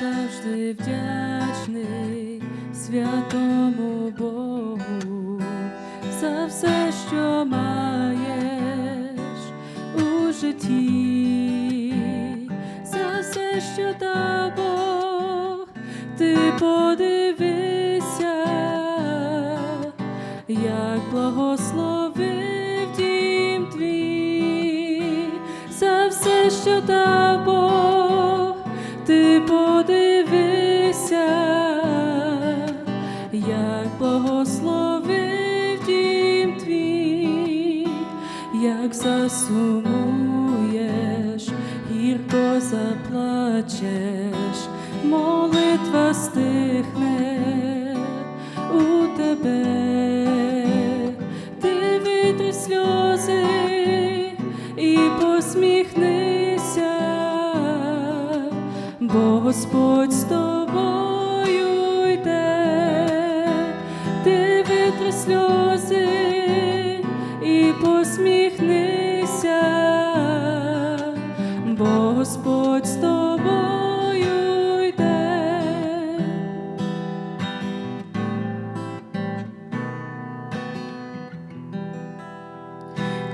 завжди вдячний святому Богу за все, що маєш у житті, за все, що дав Бог, ти подивися, як благословив дім твій, за все, що дав Бог, ти подивися, як засумуєш, гірко заплачеш, молитва стихне у тебе, ти витри сльози і посміхнися, бо Господь з тобою йде, ти витри сльози і Господь з тобою йде.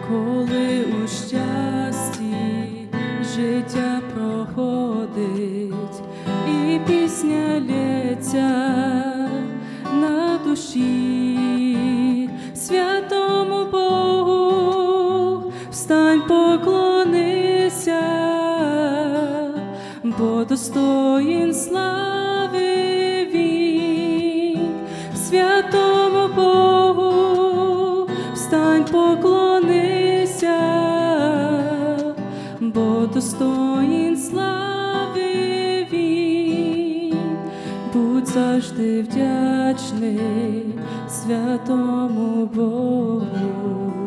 коли у щасті життя проходить, і пісня лється на душі, достоїн слави він, святому Богу, встань поклонися, бо достоїн слави він, будь завжди вдячний святому Богу. Богу.